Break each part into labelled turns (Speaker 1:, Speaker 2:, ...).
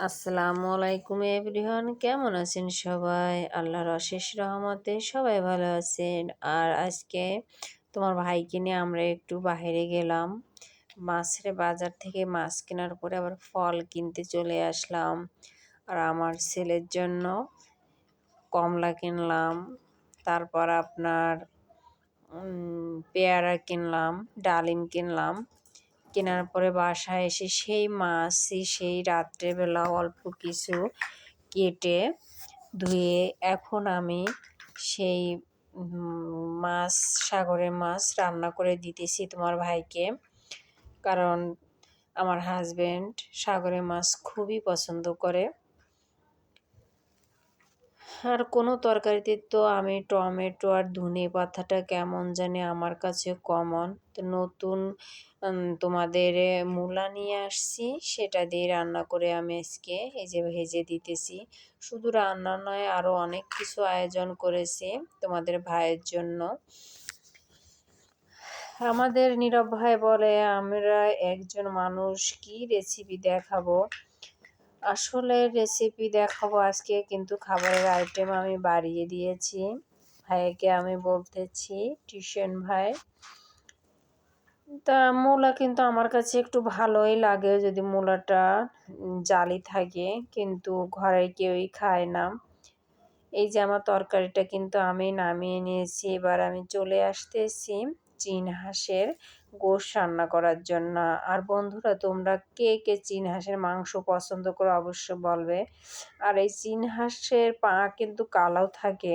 Speaker 1: আসসালামু আলাইকুম এভরিওয়ান, কেমন আছেন সবাই? আল্লাহর অশেষ রহমতে সবাই ভালো আছেন। আর আজকে তোমার ভাইকে নিয়ে আমরা একটু বাইরে গেলাম। মাছের বাজার থেকে মাছ কেনার পরে আবার ফল কিনতে চলে আসলাম। আর আমার ছেলের জন্য কমলা কিনলাম। তারপর আপনার পেয়ারা কিনলাম, ডালিম কিনলাম। কেনার পরে বাসায় এসে সেই মাছই সেই রাত্রেবেলা অল্প কিছু কেটে ধুয়ে এখন আমি সেই মাছ, সাগরের মাছ রান্না করে দিতেছি তোমার ভাইকে। কারণ আমার হাজব্যান্ড সাগরের মাছ খুবই পছন্দ করে। আর কোনো তরকারিতে তো আমি টমেটো আর ধনে পাতাটা কেমন জানি আমার কাছে কমন তো নতুন তোমাদের মূলা নিয়ে আসছি, সেটা দিয়ে রান্না করে আমি আজকে এই যে ভেজে দিতেছি। শুধু রান্না নয় আরও অনেক কিছু আয়োজন করেছি তোমাদের ভাইয়ের জন্য। আমাদের নীরব ভাই বলে, আমরা একজন মানুষ, কি রেসিপি দেখাবো? আসলে রেসিপি দেখাবো আজকে, কিন্তু খাবারের আইটেম আমি বাড়িয়ে দিয়েছি। ভাইকে আমি বলতেছি, টিউশন ভাই। তা মূলা কিন্তু আমার কাছে একটু ভালোই লাগে, যদি মূলাটা জালি থাকে, কিন্তু ঘরে কেউই খায় না। এই যে আমার তরকারিটা কিন্তু আমি নামিয়ে নিয়েছি, এবার আমি চলে আসতেছি চীন হাঁসের গোশ রান্না করার জন্য। আর বন্ধুরা, তোমরা কে কে চীন হাঁসের মাংস পছন্দ করো অবশ্য বলবে। আর এই চীন হাঁসের পা কিন্তু কালো থাকে।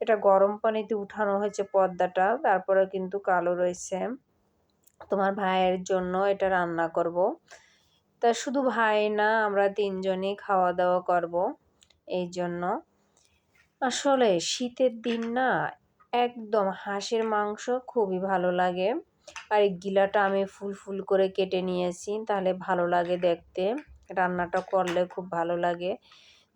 Speaker 1: এটা গরম পানিতে উঠানো হয়েছে পর্দাটা তারপরে কিন্তু কালো রয়েছে। তোমার ভাইয়ের জন্য এটা রান্না করব। তা শুধু ভাই না, আমরা তিনজনই খাওয়া দাওয়া করব এই জন্য। আসলে শীতের দিন না, একদম হাঁসের মাংস খুবই ভালো লাগে। আর এই গিলাটা আমি ফুল ফুল করে কেটে নিয়েছি, তাহলে ভালো লাগে দেখতে। রান্নাটা করলে খুব ভালো লাগে।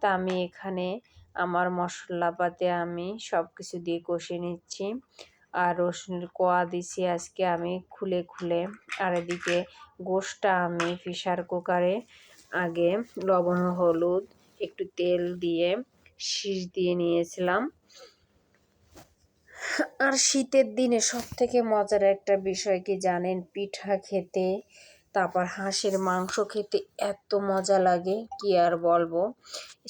Speaker 1: তা আমি এখানে আমার মশলাপাতে আমি সব কিছু দিয়ে কষে নিচ্ছি। আর রসুনের কোয়া দিছি আজকে আমি খুলে খুলে। আর এদিকে গোশটা আমি প্রেশার কুকারে আগে লবণ, হলুদ, একটু তেল দিয়ে শীষ দিয়ে নিয়েছিলাম। আর শীতের দিনে সব থেকে মজার একটা বিষয় কি জানেন? পিঠা খেতে তারপর হাঁসের মাংস খেতে এত মজা লাগে, কি আর বলব?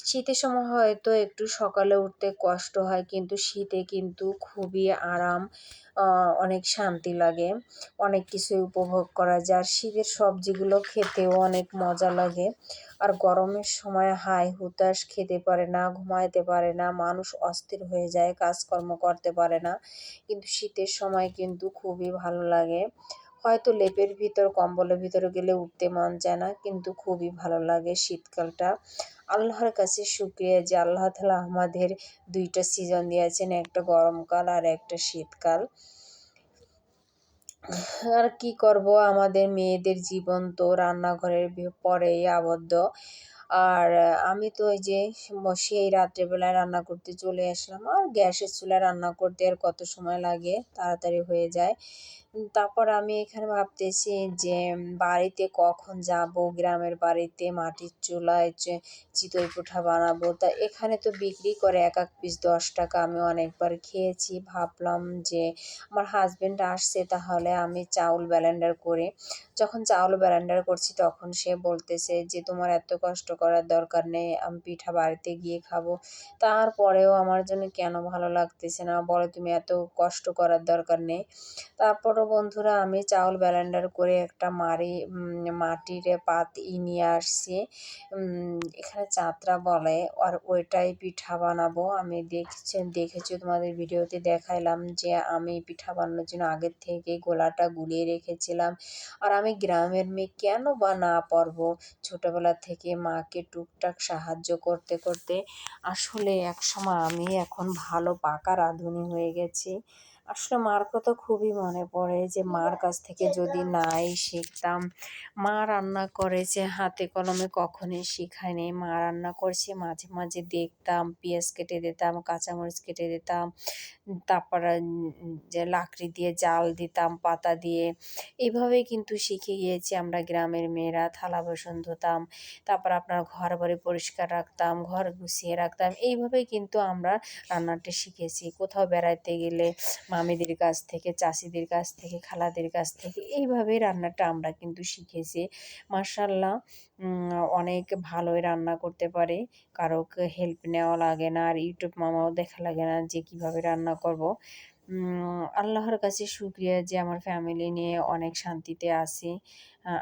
Speaker 1: শীতের সময় হয়তো একটু সকালে উঠতে কষ্ট হয়, কিন্তু শীতে কিন্তু খুবই আরাম অনেক শান্তি লাগে, অনেক কিছুই উপভোগ করা যায়। শীতের সবজিগুলো খেতেও অনেক মজা লাগে। আর গরমের সময় হাই হুতাশ খেতে পারে না, ঘুমাইতে পারে না, মানুষ অস্থির হয়ে যায়, কাজকর্ম করতে পারে না। কিন্তু শীতের সময় কিন্তু খুবই ভালো লাগে। হয়তো লেপের ভিতর, কম্বলের ভিতরে গেলে উঠতে মন চায় না, কিন্তু খুবই ভালো লাগে শীতকালটা। আল্লাহর কাছে শুক্রিয়া যে আল্লাহ তালা আমাদের দুইটা সিজন দিয়েছেন, একটা গরমকাল আর একটা শীতকাল। আর কি করব? আমাদের মেয়েদের জীবন তো রান্নাঘরের পরেই আবদ্ধ। আর আমি তো ওই যে সেই রাত্রেবেলায় রান্না করতে চলে আসলাম। আর গ্যাসের চুলায় রান্না করতে আর কত সময় লাগে? তাড়াতাড়ি হয়ে যায়। তারপর আমি এখানে ভাবতেছি যে বাড়িতে কখন যাব? গ্রামের বাড়িতে মাটির চুলায় চিতই পিঠা বানাবো। তা এখানে তো বিক্রি করে এক এক পিস দশ টাকা আমি অনেকবার খেয়েছি। ভাবলাম যে, আমার হাজব্যান্ড আসছে তাহলে আমি চাউল ব্যালেন্ডার করে। যখন চাউল ব্যালেন্ডার করছি তখন সে বলতেছে যে, তোমার এত কষ্ট করার দরকার নেই, আমি পিঠা বাড়িতে গিয়ে খাব। তারপরেও আমার জন্য কেন ভালো লাগতেছে না? বলো তুমি এত কষ্ট করার দরকার নেই। তারপরও বন্ধুরা, আমি চাউল ব্যালেন্ডার করে একটা মারি মাটির পাত নিয়ে আসছি। এখানে চাতরা বলে, আর ওইটাই পিঠা বানাবো। আমি দেখছি, দেখেছি তোমাদের ভিডিওতে দেখাইলাম যে আমি পিঠা বানানোর জন্য আগের থেকে গোলাটা গুলিয়ে রেখেছিলাম। আর আমি গ্রামের মেয়ে কেন বা না পারব? ছোটোবেলা থেকে মাকে টুকটাক সাহায্য করতে করতে আসলে একসময় আমি এখন ভালো পাকা রাঁধুনি হয়ে গেছি। আসলে মার কথা খুবই মনে পড়ে যে, মার কাছ থেকে যদি নাই শিখতাম। মা রান্না করেছে হাতে কলমে কখনোই শিখায়নি। মা রান্না করছে, মাঝে মাঝে দেখতাম, পেঁয়াজ কেটে দিতাম, কাঁচামরিচ কেটে দিতাম, তারপরে যে, লাকড়ি দিয়ে জাল দিতাম, পাতা দিয়ে। এইভাবেই কিন্তু শিখে গিয়েছি আমরা গ্রামের মেয়েরা। থালা বাসন ধুতাম, তারপর আপনার ঘর বাড়ি পরিষ্কার রাখতাম, ঘর গুছিয়ে রাখতাম। এইভাবেই কিন্তু আমরা রান্নাটা শিখেছি। কোথাও বেড়াতে গেলে মামিদের কাছ থেকে চাষিদের কাছ থেকে, খালাদের কাছ থেকে এইভাবে রান্নাটা আমরা কিন্তু শিখেছি। মার্শাল্লাহ অনেক ভালোই রান্না করতে পারে। কারোকে হেল্প নেওয়া লাগে না, আর ইউটিউব মামাও দেখা লাগে না যে কীভাবে রান্না করব। আল্লাহর কাছে শুক্রিয়া যে আমার ফ্যামিলি নিয়ে অনেক শান্তিতে আছি।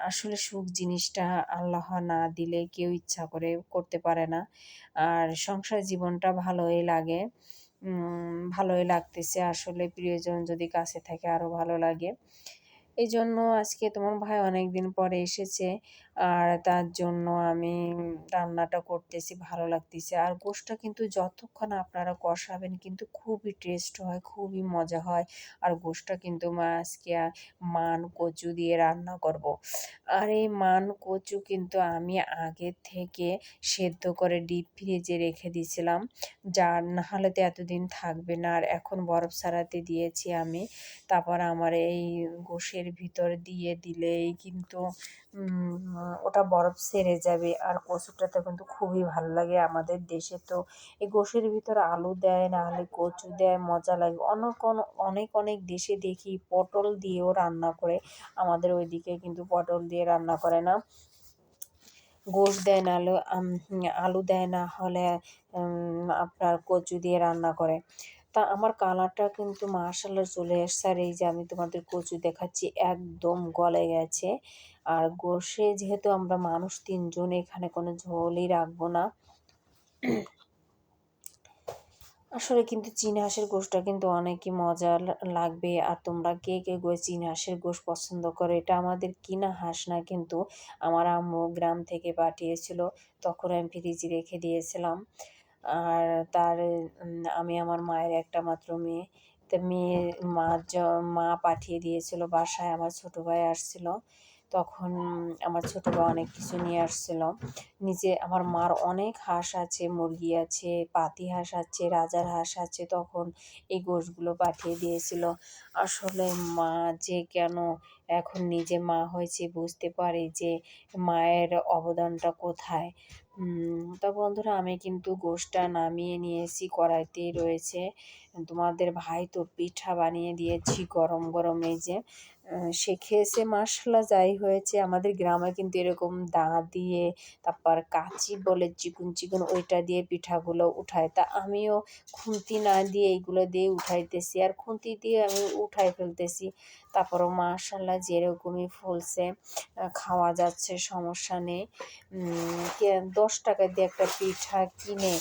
Speaker 1: আসলে সুখ জিনিসটা আল্লাহ না দিলে কেউ ইচ্ছা করে করতে পারে না। আর সংসার জীবনটা ভালোই লাগে। ভালোই লাগতেছে। আসলে প্রিয়জন যদি কাছে থাকে আরও ভালো লাগে। এই জন্য আজকে তোমার ভাই অনেক দিন পরে এসেছে। আর তার জন্য আমি রান্নাটা করতেছি, ভালো লাগতেছে। আর গোশটা কিন্তু যতক্ষণ আপনারা কষাবেন কিন্তু খুবই টেস্ট হয়, খুবই মজা হয়। আর গোশটা কিন্তু মা আজকে মান কচু দিয়ে রান্না করব। আর এই মান কচু কিন্তু আমি আগে থেকে সেদ্ধ করে ডিপ ফ্রিজে রেখে দিয়েছিলাম। যার না হলে তো এতদিন থাকবে না। আর এখন বরফ সারাতে দিয়েছি আমি। তারপর আমার এই গোশের ভিতর দিয়ে দিলেই কিন্তু ওটা বরফ সেরে যাবে। আর কচুটাতে কিন্তু খুবই ভালো লাগে আমাদের দেশে। তো এই গোশের ভিতর আলু দেয়, না হলে কচু দেয়, মজা লাগে। অনেক অনেক অনেক দেশে দেখি পটল দিয়েও রান্না করে। আমাদের ওইদিকে কিন্তু পটল দিয়ে রান্না করে না। গোশ দেয়, না আলু আলু দেয়, না হলে আপনার কচু দিয়ে রান্না করে। তা আমার কালারটা কিন্তু মার্শাল্লাহ চলে এসছে। আর এই যে আমি তোমাদের কচু দেখাচ্ছি, একদম গলে গেছে। আর গোশে যেহেতু আমরা মানুষ তিনজন, এখানে কোনো ঝোলই রাখব না। আসলে কিন্তু চীন হাঁসের গোশটা কিন্তু অনেকই মজা লাগবে। আর তোমরা কে কে গো চীন হাঁসের গোশ পছন্দ করো? এটা আমাদের কিনা হাঁস না, কিন্তু আমার আম্মু গ্রাম থেকে পাঠিয়েছিল, তখন আমি ফ্রিজে রেখে দিয়েছিলাম। আর তার আমি আমার মায়ের একটা মাত্র মেয়ে। তা মেয়ে মা মা পাঠিয়ে দিয়েছিল, বাসায় আমার ছোটো ভাই আসছিল। তখন আমার ছোটো ভাই অনেক কিছু নিয়ে আসছিল। নিজে আমার মার অনেক হাঁস আছে, মুরগি আছে, পাতি হাঁস আছে, রাজার হাঁস আছে, তখন এই গোশগুলো পাঠিয়ে দিয়েছিল। আসলে মা যে কেন এখন নিজে মা হয়েছে বুঝতে পারে যে মায়ের অবদানটা কোথায়। তা বন্ধুরা, আমি কিন্তু গোশটা নামিয়ে নিয়েছি, কড়াইতেই রয়েছে। তোমাদের ভাই তো পিঠা বানিয়ে দিয়েছি গরম গরম এই যে। সে খেয়েছে মাসালা যাই হয়েছে, আমাদের গ্রামে কিন্তু এরকম দা দিয়ে, তারপর কাচি বলে চিকুন চিকুন ওইটা দিয়ে পিঠাগুলো উঠায়। তা আমিও খুন্তি না দিয়ে এইগুলো দিয়ে উঠাইতেছি আর খুন্তি দিয়ে আমি উঠাই ফেলতেছি। তারপরও মাশাল্লাহ যেরকমই ফুলছে খাওয়া যাচ্ছে, সমস্যা নেই। দশ টাকা দিয়ে একটা পিঠা কিনে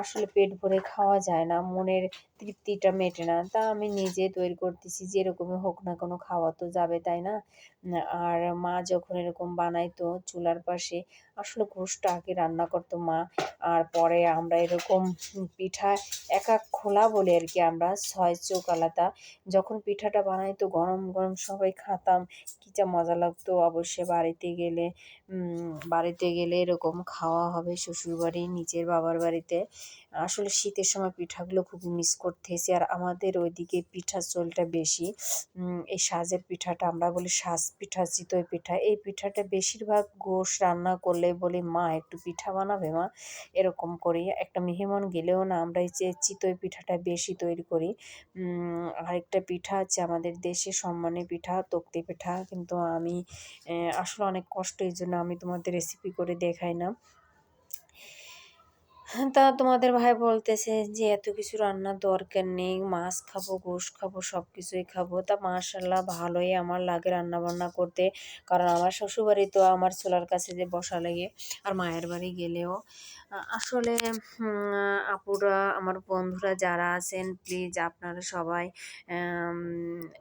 Speaker 1: আসলে পেট ভরে খাওয়া যায় না। মনের তৃপ্তিটা মেটে না। তা আমি নিজে তৈরি করতেছি, যেরকমই হোক না কোনো খাওয়া তো যাবে, তাই না? আর মা যখন এরকম বানাইতো চুলার পাশে আসলে গোষ্ঠটা আগে রান্না করতো মা। আর পরে আমরা এরকম পিঠা এক এক খোলা বলে আর কি আমরা ছয় চোখ আলাদা। যখন পিঠাটা বানাইতো গরম গরম সবাই খাতাম, কী যা মজা লাগতো। অবশ্যই বাড়িতে গেলে বাড়িতে গেলে এরকম খাওয়া হবে শ্বশুরবাড়ি, নিজের বাবার বাড়িতে। আসলে শীতের সময় পিঠাগুলো খুব মিস করতেছি। আর আমাদের ওইদিকে পিঠার চলটা বেশি। এই সাজের পিঠাটা আমরা বলি সাজ পিঠা, চিতই পিঠা। এই পিঠাটা বেশিরভাগ গোশ রান্না করলে বলি, মা, একটু পিঠা বানাবে মা? এরকম করি একটা মেহমান গেলেও না আমরা এই যে চিতই পিঠাটা বেশি তৈরি করি। আরেকটা পিঠা আছে আমাদের দেশে সম্মানী পিঠা, তক্তি পিঠা। কিন্তু আমি আসলে অনেক কষ্ট এই জন্য আমি তোমাদের রেসিপি করে দেখাই না। তা তোমাদের ভাই বলতেছে যে, এত কিছু রান্নার দরকার নেই। মাছ খাব, গোশ খাব সব কিছুই খাব। তা মাশাল্লাহ ভালোই আমার লাগে রান্না বান্না করতে। কারণ আমার শ্বশুরবাড়ি তো আমার চুলার কাছে যে বসা লাগে, আর মায়ের বাড়ি গেলেও। আসলে আপুরা, আমার বন্ধুরা যারা আছেন প্লিজ আপনারা সবাই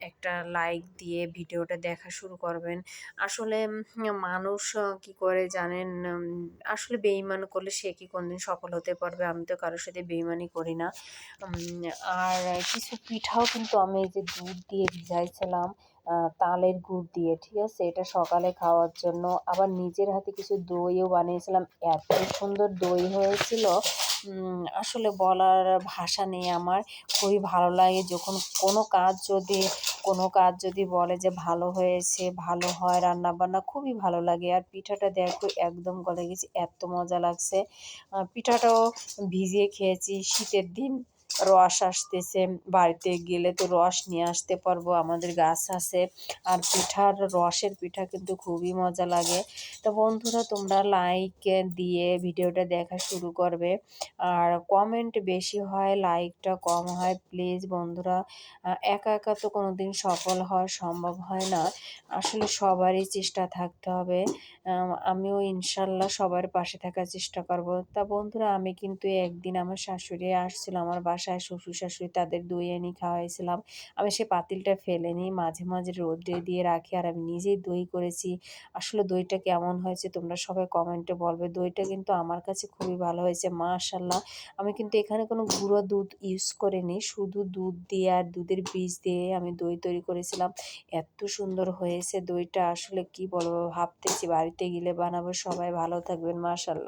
Speaker 1: একটা লাইক দিয়ে ভিডিওটা দেখা শুরু করবেন। আসলে, মানুষ কি করে জানেন আসলে বেইমান করলে সে কি কোনদিন সফল হতে পারবে, আমি তো কারোর সাথে বেইমানি করি না। আর কিছু পিঠাও কিন্তু আমি এই যে দুধ দিয়ে ভিজাইছিলাম তালের গুড় দিয়ে, ঠিক আছে? এটা সকালে খাওয়ার জন্য। আবার নিজের হাতে কিছু দইও বানিয়েছিলাম, এত সুন্দর দই হয়েছিল। আসলে বলার ভাষা নেই আমার। খুবই ভালো লাগে যখন কোনো কাজ যদি, কোনো কাজ যদি বলে যে ভালো হয়েছে, ভালো হয় রান্না বান্না খুবই ভালো লাগে। আর পিঠাটা দেখো একদম গলে গেছে, এত মজা লাগছে। পিঠাটাও ভিজিয়ে খেয়েছি শীতের দিন। রস আসতেছে, বাড়িতে গেলে তো রস নিয়ে আসতে পারব, আমাদের গাছ আছে। আর পিঠার রসের পিঠা কিন্তু খুবই মজা লাগে। তো বন্ধুরা, তোমরা লাইক দিয়ে ভিডিওটা দেখা শুরু করবে। আর কমেন্ট বেশি হয় লাইকটা কম হয় প্লিজ বন্ধুরা। একা একা তো কোনো দিন সফল হওয়া সম্ভব হয় না। আসলে সবারই চেষ্টা থাকতে হবে। আমিও ইনশাল্লাহ সবার পাশে থাকার চেষ্টা করব। তা বন্ধুরা, আমি কিন্তু একদিন আমার শাশুড়ি আসছিল, আমার বাসায় শ্বশুর শাশুড়ি তাদের দই এনে খাওয়াইছিলাম। আমি সে পাতিলটা ফেলে নিই মাঝে মাঝে রোদে দিয়ে রাখি আর আমি নিজেই দই করেছি। আসলে দইটা কেমন হয়েছে তোমরা সবাই কমেন্টে বলবে। দইটা কিন্তু আমার কাছে খুবই ভালো হয়েছে মাশাল্লাহ আমি কিন্তু এখানে কোনো গুঁড়ো দুধ ইউজ করিনি, শুধু দুধ দিয়ে আর দুধের বীজ দিয়ে আমি দই তৈরি করেছিলাম। এত সুন্দর হয়েছে দইটা, আসলে কি বলব ভাবতেছি, বাড়িতে গেলে বানাবো, সবাই ভালো থাকবেন মাশাল্লাহ